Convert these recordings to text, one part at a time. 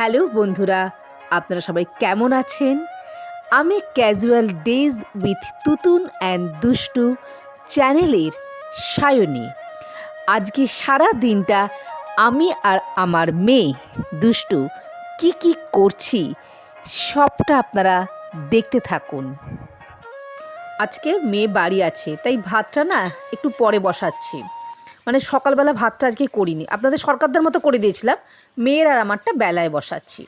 Hello বন্ধুরা, আপনারা সবাই কেমন আছেন? আমি casual days with Tutun and Dushtu চ্যানেলের সায়নী। আজকে সারা দিনটা আমি আর আমার মেয়ে দুষ্টু কি কি করছি সবটা আপনারা দেখতে থাকুন। আজকে মেয়ে বাড়ি আছে, তাই ভাতটা না একটু পরে বসাচ্ছি। মানে সকালবেলা ভাতটা আজকে করিনি। আপনাদের সরকারদের মতো করে দিয়েছিলাম। মেয়ের আর আমারটা বেলায় বসাচ্ছি।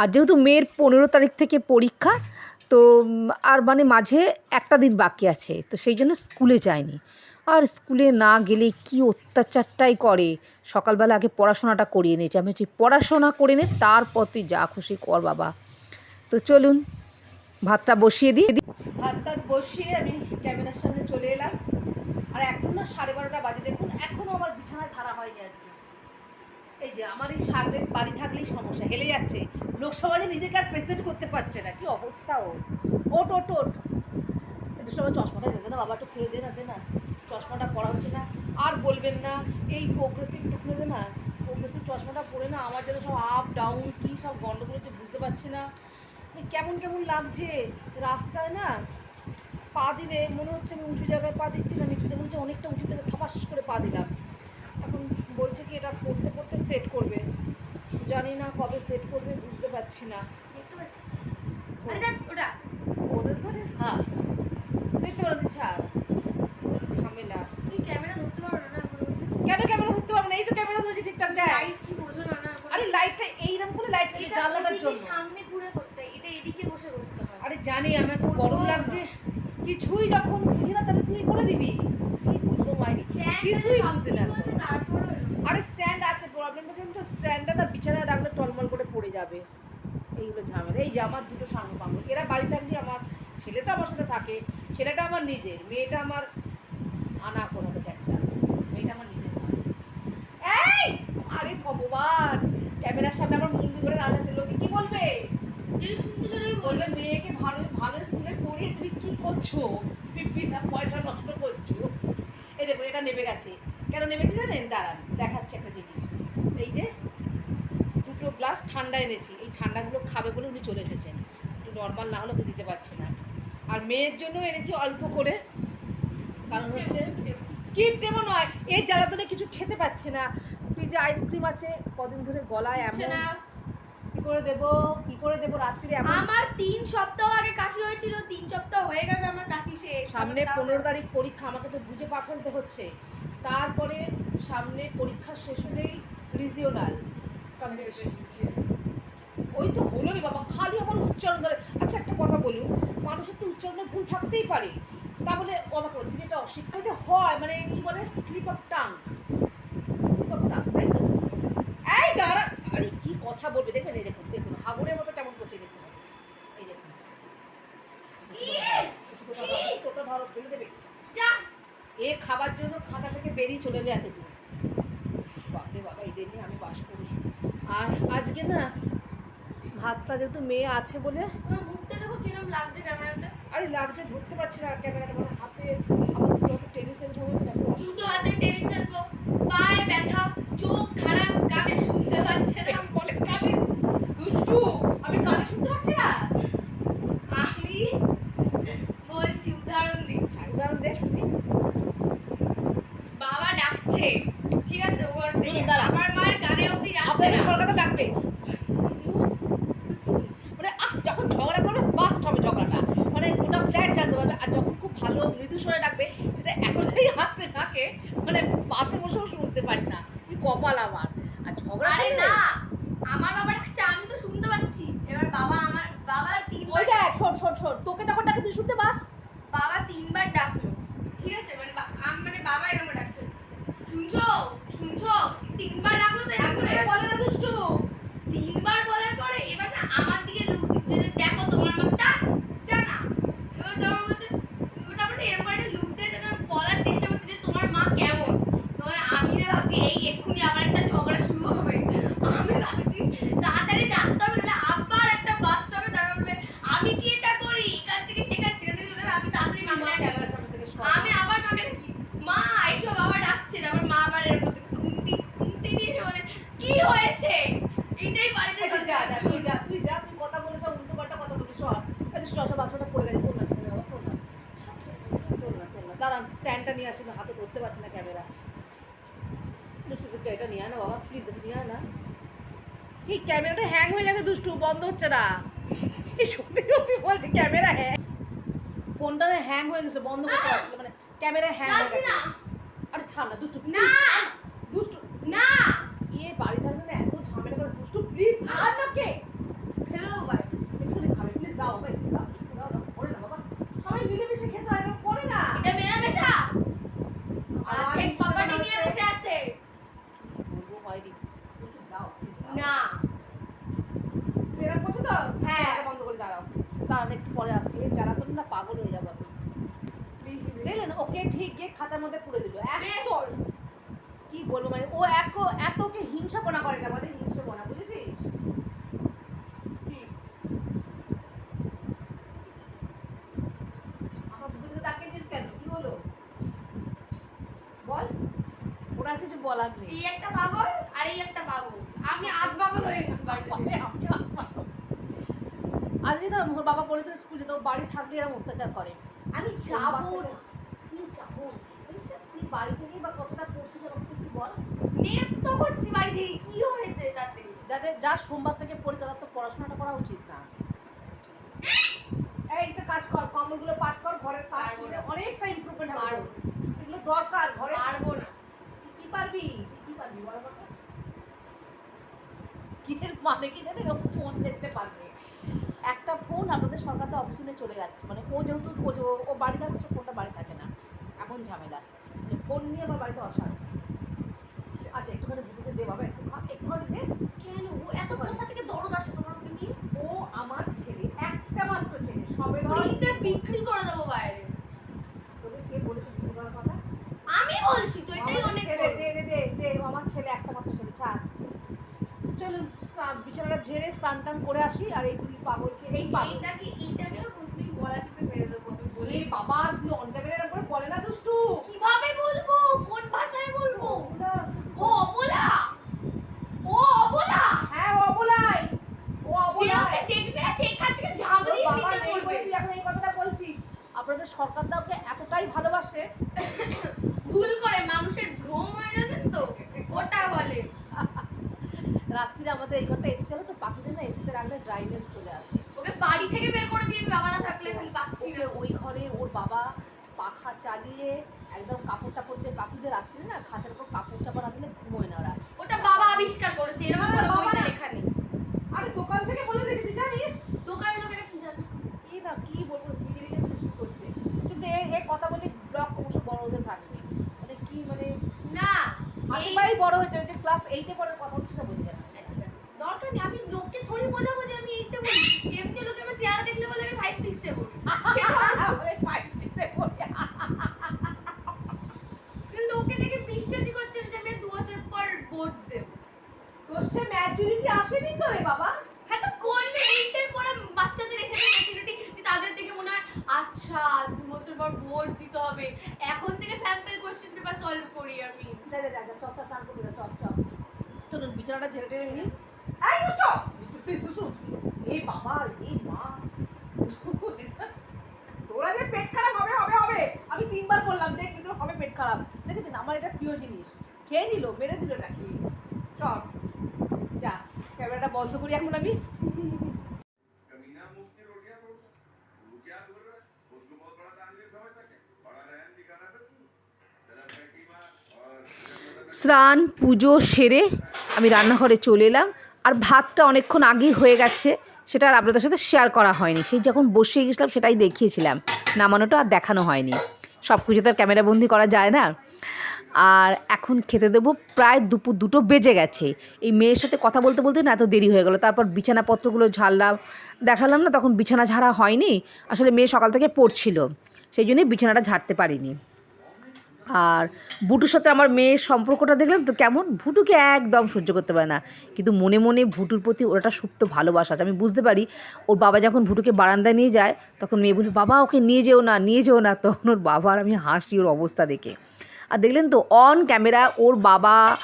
আর যেহেতু মেয়ের পনেরো তারিখ থেকে পরীক্ষা, তো আর মানে মাঝে একটা দিন বাকি আছে, তো সেই জন্য স্কুলে যায়নি আর স্কুলে না গেলে কি অত্যাচারটাই করে। সকালবেলা আগে পড়াশোনাটা করিয়ে নিয়েছে আমি হচ্ছে পড়াশোনা করে নে, তারপর তুই যা খুশি কর বাবা। তো চলুন, ভাতটা বসিয়ে দিই। ভাতটা বসিয়ে আমি ক্যামেরার সামনে চলে এলাম। আর এখন না সাড়ে বারোটা বাজে, দেখুন এখনও আমার বিছানা ছাড়া হয়নি আজকে। এই যে, আমার এই সাগরের বাড়ি থাকলেই সমস্যা, হেলে যাচ্ছে। লোকসভায় নিজেকে আর প্রেজেন্ট করতে পারছে না, কি অবস্থা ও ওট ওট ওট। সবাই চশমাটা দেবে না বাবা একটু খুলে দে না দে না। চশমাটা পরা হচ্ছে না। আর বলবেন না, এই প্রোগ্রেসিভ একটু খুলে দে না। প্রোগ্রেসিভ চশমাটা পরে না, আমার যেন সব আপ ডাউন কী সব গন্ডগোল হচ্ছে বুঝতে পারছি না। কেমন কেমন লাগছে? রাস্তায় না পা দিলে মনে হচ্ছে আমি উঁচু জায়গায় পা দিচ্ছি না নিচু জায়গায় অনেকটা উঁচু থেকে থাপাস করে পা দিলাম। এখন বলছে কি এটা পড়তে পড়তে সেট করবে। জানি না কবে সেট করবে বুঝতে পারছি না। ওটা। ওদের হ্যাঁ ছাড়। ঝামেলা। তুই ক্যামেরা ধরতে না কেন ক্যামেরা ধরতে পারব না? এই তো ক্যামেরা ধরেছি ঠিকঠাক দেখ। লাইট কি বোঝো না না আরে লাইটটা এইরকম করে লাইট এটা জানলাটার জন্য। সামনে ঘুরে করতে এটা এদিকে বসে করতে হয়। আরে জানি আমার খুব গরম লাগছে। কিছুই যখন বুঝি না তাহলে তুই করে দিবি? কি বুঝব মাইরি কিছুই বুঝতে না। আরে স্ট্যান্ড আছে প্রবলেমটা কিন্তু স্ট্যান্ডটা না বিছানায় রাখলে টলমল করে পড়ে যাবে। এইগুলো ঝামেলা। এই যে আমার দুটো সাঙ্গ পাঙ্গ এরা বাড়ি থাকলে আমার ছেলে তো আমার সাথে থাকে। ছেলেটা আমার নিজের মেয়েটা আমার আনা থেকে একটা মেয়েটা আমার নিজের। এই! আরে ভগবান! ক্যামেরার সামনে আমার মুন্ডি ধরে রাজাতে লোকে কি বলবে? যদি শুনতে চলেই বলবে মেয়েকে ভালো ভালো স্কুলে পড়িয়ে তুমি কি করছ? বিনা পয়সা নষ্ট করছ। এই দেখুন এটা নেমে গেছে। কেন নেমেছে জানেন? দাঁড়ান দেখাচ্ছে একটা জিনিস। এই যে দুটো গ্লাস ঠান্ডা এনেছি। এই ঠান্ডাগুলো খাবে বলে উনি চলে এসেছেন। একটু নর্মাল না হলে ওকে দিতে পারছি না। আর মেয়ের জন্য এনেছি অল্প করে। কারণ হচ্ছে কিপটেমো নয়। এর জ্বালাতনে কিছু খেতে পাচ্ছে না। ফ্রিজে আইসক্রিম আছে। কদিন ধরে গলায় এমন না। কি করে দেবো? কি করে দেবো রাত্রিরে আমার তিন সপ্তাহ আগে কাশি হয়েছিল তিন সপ্তাহ হয়ে গেছে আমার কাশি শেষ। সামনে পনেরো তারিখ পরীক্ষা আমাকে তো বুঝে পা ফেলতে হচ্ছে। তারপরে সামনে পরীক্ষা শেষ হলেই রিজিওনাল ওই তো হলো রে বাবা খালি আমার উচ্চারণ করে আচ্ছা একটা কথা বলুন মানুষের তো উচ্চারণে ভুল থাকতেই পারে। তা বলে ও আমাকে এটা অশিক্ষা যে হয় মানে কি বলে slip of tongue slip of tongue তাই তো? এই দাঁড়া আরে কি কথা বলবে? দেখবেন এই দেখুন দেখুন হাগুরের মতো কেমন করছে দেখুন। এই দেখুন! ধরো, ফেলে দেবে। এ খাবার জন্য খাতা থেকে বেরিয়ে চলে যায় এত দূর। বাপরে বাবা এদের নিয়ে আমি বাস করি। আর আজকে না ভাতটা যেহেতু মেয়ে আছে বলে মুখটা দেখো কীরকম লাগছে ক্যামেরাতে। আরে লাগছে ধরতে পারছি না ক্যামেরাটা মানে হাতে আমার যত টেনিস খেলতে হবে না, একটু অসুবিধা। দুটো হাতে টেনিস খেলব পায়ে ব্যথা চোখ খারাপ কানে শুনতে পাচ্ছে না এরকম বলে কানে দুষ্টু আমি কানে শুনতে পাচ্ছি না আমি বলছি উদাহরণ দিচ্ছি উদাহরণ দে শুনি বাবা ডাকছে ঠিক আছে ওর থেকে হুম, দাঁড়া। আমার মায়ের কানে অবধি যাচ্ছে আপনাকে না কলকাতা ডাকবে মানে আস যখন ঝগড়া করবে বাস্ট হবে ঝগড়াটা। মানে গোটা ফ্ল্যাট জানতে পারবে। আর যখন খুব ভালো মৃদু স্বরে ডাকবে সেটা এতটাই হাসতে থাকে মানে পাশে বসেও শুনতে পারি না। কি কপাল আমার। আর ঝগড়া আরে না আমার বাবা ডাকছে আমি তো শুনতে পাচ্ছি। এবার বাবা আমার বাবা তিনবার ওই দেখ শোন শোন শোন তোকে যখন ডাকে তুই শুনতে পাস? বাবা তিনবার ডাকলো ঠিক আছে? মানে আম- মানে বাবা এরকম ডাকছে। শুনছো? শুনছো? তিনবার ডাকলো তো এরকম বলে না দুষ্টু। তিনবার বলার পরে এবার না আমার দিকে দেখো তোমার মা ডাক জানা এবার তারপর বলছে এবার তারপরে এরকম একটা লুক দিয়ে যেন বলার চেষ্টা করছে যে তোমার মা কেমন তখন আমি যে ভাবছি এই এক্ষুনি আবার একটা ঝগড়া শুরু হবে আমি ভাবছি তাড়াতাড়ি ডাকতে হবে নাহলে আবার একটা বাস্ট হবে তারপর বলবে, আমি কি এটা করি এখান থেকে সেখান সেখান থেকে চলে যাবে, আমি তাড়াতাড়ি মা মাকে ডাকি। ক্যামেরার সামনে থেকে সর। আমি আবার মাকে ডাকি মা এসব আবার ডাকছে তারপর মা আবার এরকম করছে, খুন্তি খুন্তি দিয়ে এসে বলে কি হয়েছে এটাই বাড়িতে তুই যা যা তুই যা তুই যা তুই কথা বলে সব উল্টো পাল্টা কথা বলিস সর এই যে শসা বাক্সটা পড়ে গেছে তোর না তোর না তোর না তোর না তোর না দাঁড়ান স্ট্যান্ডটা নিয়ে আসি হাতে ধরতে পারছি না ক্যামেরা দুষ্টু এটা নিয়ে আয় না বাবা প্লিজ নিয়ে আয় না। কি ক্যামেরাটা হ্যাং হয়ে গেছে দুষ্টু বন্ধ হচ্ছে না। এই সত্যি সত্যি বলছি ক্যামেরা হ্যাং ফোনটা হ্যাং হয়ে গেছিল বন্ধ করতে পারছিল মানে ক্যামেরা হ্যাং হয়ে গেছে। আরে ছাড় না দুষ্টু না। দুষ্টু। না। ইয়ে বাড়ি থাকলে না এত ঝামেলা করে দুষ্টু প্লিজ ছাড় না কে ফেলে দেবো বাইরে একটুখানি খাবে প্লিজ দাও ভাই দাও একটু দাও দাও করে না বাবা সবাই মিলেমিশে খেতে হয় এরকম করে না এটা মেলামেশা আর আর ঠিক কিছু পাপাটি না নিয়ে হচ্ছে- বসে আছে কি বলব মাইরি দুষ্টু দাও প্লিজ না এরকম করছ তো হ্যাঁ। এটা বন্ধ করে দাঁড়াও দাঁড়ান একটু পরে আসছি এই যারা তুমি না পাগল হয়ে যাব আমি দেখলেন ওকে ঠিক গিয়ে খাতার মধ্যে পুরে দিল। কি বলব মানে ও এত এত ওকে হিংসাপনা করে না আমাদের হিংসাপনা বুঝেছিস? বল। কিছু বলার নেই। এই একটা পাগল আর এই একটা পাগল। আমি আধ পাগল হয়ে গেছি বাড়িতে। আজকে তো বাবা বলেছে স্কুল ও বাড়ি থাকলে এরকম অত্যাচার করে। আমি যাব না। বুঝেছিস? তুই বাড়ি থেকেই বা কতটা পড়ছিস আমাকে একটু বল। তো করছি বাড়ি থেকে কি হয়েছে তাতে? যাদের যার সোমবার থেকে পরীক্ষা তার তো পড়াশোনাটা করা উচিত না। একটা কাজ কর কম্বলগুলো পাট কর ঘরের কাজ অনেকটা ইমপ্রুভমেন্ট হবে। এগুলো দরকার ঘরে। পারব না। তুই কি পারবি? তুই কি পারবি? বল কিসের মানে কি জানেন ও ফোন দেখতে পারবে। একটা ফোন আপনাদের সরকার তো অফিসে চলে যাচ্ছে। মানে ও যেহেতু ও বাড়ি থাকছে ফোনটা বাড়ি থাকে না। এমন ঝামেলা মানে ফোন নিয়ে আমার বাড়িতে অশান্তি আচ্ছা একটুখানি দে বাবা একটু একটুখানি দে। কেন? ও এত কোথা থেকে দরদ আসে তোমার ওকে নিয়ে? ও আমার ছেলে একটা মাত্র ছেলে সবে ফ্রিতে বিক্রি করে দেবো বাইরে। তোকে কে বলেছে বিক্রি করার কথা? আমি বলছি তো এটাই অনেক ছেলে দে দে দে দে আমার ছেলে একটা মাত্র ছেলে ছাড়। স্নান- বিছানাটা ঝেড়ে স্নান টান করে আসি আর এই দুই পাগলকে এই পাগল। এইটাকে এইটাকে না তুমি গলা টিপে মেরে দেবো আমি বলে এই বাবা তুই অন্ডাবের উপরে বলে না দুষ্টু কীভাবে বলব কোন ভাষায় বলব ও অবলা ও অবলা হ্যাঁ ও অবলাই ও যে অবলাই ওকে দেখবে সেখান থেকে তোর ঝামলি বাবা নিচে নেই পড়বে বলে তুই এখন এই কথাটা বলছিস আপনাদের সরকার দা ওকে এতটাই ভালোবাসে ভুল করে মানুষের ভ্রম হয়ে যাবেন তো ওটা বলে রাত্রিরে আমাদের এই ঘরটা এসেছিল তো পাখিদের না এসিতে রাখলে ড্রাইনেস চলে আসে। ওকে বাড়ি থেকে বের করে দিয়ে বাবা না থাকলে তুমি পাচ্ছি ওকে না ওই ঘরে ওর বাবা পাখা চালিয়ে একদম কাপড় টাপড় দিয়ে পাখিদের রাত্রিরে না খাঁচার উপর কাপড় চাপড় রাখলে ঘুমোয় না ওরা ওটা বাবা আবিষ্কার করেছে এরকম না, কোনো বাবা বইতে না। লেখা নেই আরে দোকান থেকে বলে রেখেছি জানিস দোকানে লোকেরা কি জানে এই না কি বলব বিজেপিকে সৃষ্টি করছে কিন্তু এ এ কথা বলে ব্লগ অবশ্য বড় হতে থাকবে মানে কি মানে না এই হাতিমাই বড় হয়েছে ওই যে ক্লাস এইটে পড়ার কথা হচ্ছে সেটা বোঝা যায় না। ঠিক আছে দরকার নেই আমি লোককে থোড়ি বোঝাবো যে আমি এইটা বলি এমনি লোকে আমার চেহারা দেখলে বলে আমি ফাইভ সিক্সে পড়ি সেটা ওই five, six এ পড়ে। কিন্তু লোকে দেখে বিশ্বাসই করছে না যে আমি দু বছর পর বোর্ডস দেবো তোর সে ম্যাচুরিটি আসেনি তো রে বাবা? হ্যাঁ তো করলে এইটের পরে বাচ্চাদের এসে ম্যাচুরিটি তাদের দেখে মনে হয় আচ্ছা দু বছর পর বোর্ড দিতে হবে। এখন থেকে স্যাম্পল কোশ্চেন পেপার সলভ করি আমি। যা যা চপ চপ করতে যা চপ চপ চলুন বিছানাটা ঝেড়ে টেড়ে নিই। এই দুষ্ট! প্লিজ দুষ্টু এই বাবা এই মা। তোরা যে পেট খারাপ হবে হবে হবে। আমি তিনবার বললাম দেখবি তোর হবে পেট খারাপ। দেখেছেন? আমার এটা প্রিয় জিনিস। খেয়ে নিল মেরে দিল নাকি? ক্যামেরাটা বন্ধ করি এখন আমি। স্নান, পুজো সেরে আমি রান্নাঘরে চলে এলাম। আর ভাতটা অনেকক্ষণ আগেই হয়ে গেছে, সেটা আর আপনাদের সাথে শেয়ার করা হয়নি। সেই যখন বসে গেছিলাম, সেটাই দেখিয়েছিলাম। নামানোটা আর দেখানো হয়নি। সব কিছু তো আর ক্যামেরাবন্দি করা যায় না। আর এখন খেতে দেবো প্রায় দুপুর দুটো বেজে গেছে। এই মেয়ের সাথে কথা বলতে বলতে না এত দেরি হয়ে গেলো। তারপর বিছানাপত্রগুলো ঝাড়লাম। দেখালাম না, তখন বিছানা ঝাড়া হয়নি। আসলে মেয়ে সকাল থেকে পড়ছিল। সেই জন্যই বিছানাটা ঝাড়তে পারিনি। আর ভুটুর সাথে আমার মেয়ের সম্পর্কটা দেখলাম তো কেমন? ভুটুকে একদম সহ্য করতে পারে না। কিন্তু মনে মনে ভুটুর প্রতি ওর একটা সুপ্ত ভালোবাসা আছে। আমি বুঝতে পারি, ওর বাবা যখন ভুটুকে বারান্দায় নিয়ে যায়, তখন মেয়ে বলবে, বাবা, ওকে নিয়ে যেও না, নিয়ে যেও না। তখন ওর বাবার আমি হাসি, ওর অবস্থা দেখে। আর দেখলেন তো অন ক্যামেরা ওর বাবা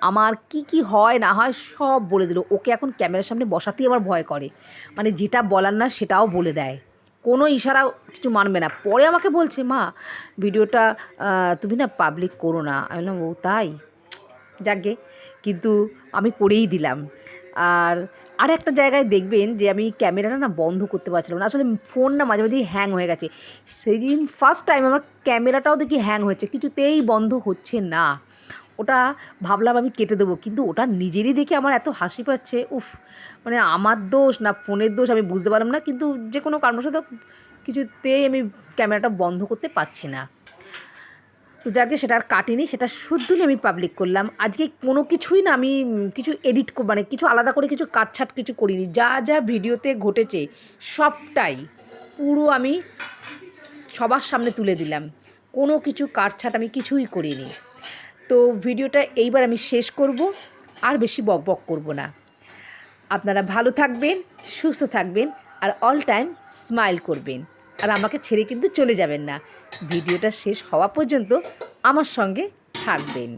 আমার কি কি হয়, না হয় সব বলে দিল। ওকে এখন ক্যামেরার সামনে বসাতেই আমার ভয় করে। মানে যেটা বলার না সেটাও বলে দেয়। কোনো ইশারা কিছু মানবে না। পরে আমাকে বলছে, মা, ভিডিওটা তুমি না পাবলিক করো না। আমি বললাম, ও, তাই? যাকগে কিন্তু আমি করেই দিলাম। আর আর একটা জায়গায় দেখবেন যে আমি ক্যামেরাটা না বন্ধ করতে পারছিলাম না। আসলে ফোন না মাঝে মাঝেই হ্যাং হয়ে গেছে। সেই দিন ফার্স্ট টাইম আমার ক্যামেরাটাও দেখি হ্যাং হয়েছে। কিছুতেই বন্ধ হচ্ছে না। ওটা ভাবলাম আমি কেটে দেবো। কিন্তু ওটা নিজেরই দেখে আমার এত হাসি পাচ্ছে, উফ! মানে আমার দোষ না ফোনের দোষ আমি বুঝতে পারলাম না। কিন্তু যে কোনো কারণবশত কিছুতেই আমি ক্যামেরাটা বন্ধ করতে পারছি না। তো যাকে সেটা আর কাটিনি, সেটা শুদ্ধই আমি পাবলিক করলাম। আজকে কোনো কিছুই না আমি কিছু এডিট মানে কিছু আলাদা করে কিছু কাটছাট কিছু করিনি। যা যা ভিডিওতে ঘটেছে সবটাই পুরো আমি সবার সামনে তুলে দিলাম। কোনো কিছু কাটছাট আমি কিছুই করিনি। তো ভিডিওটা এইবার আমি শেষ করব, আর বেশি বক বক করব না। আপনারা ভালো থাকবেন, সুস্থ থাকবেন, আর অল টাইম স্মাইল করবেন। আর আমাকে ছেড়ে কিন্তু চলে যাবেন না। ভিডিওটা শেষ হওয়া পর্যন্ত আমার সঙ্গে থাকবেন।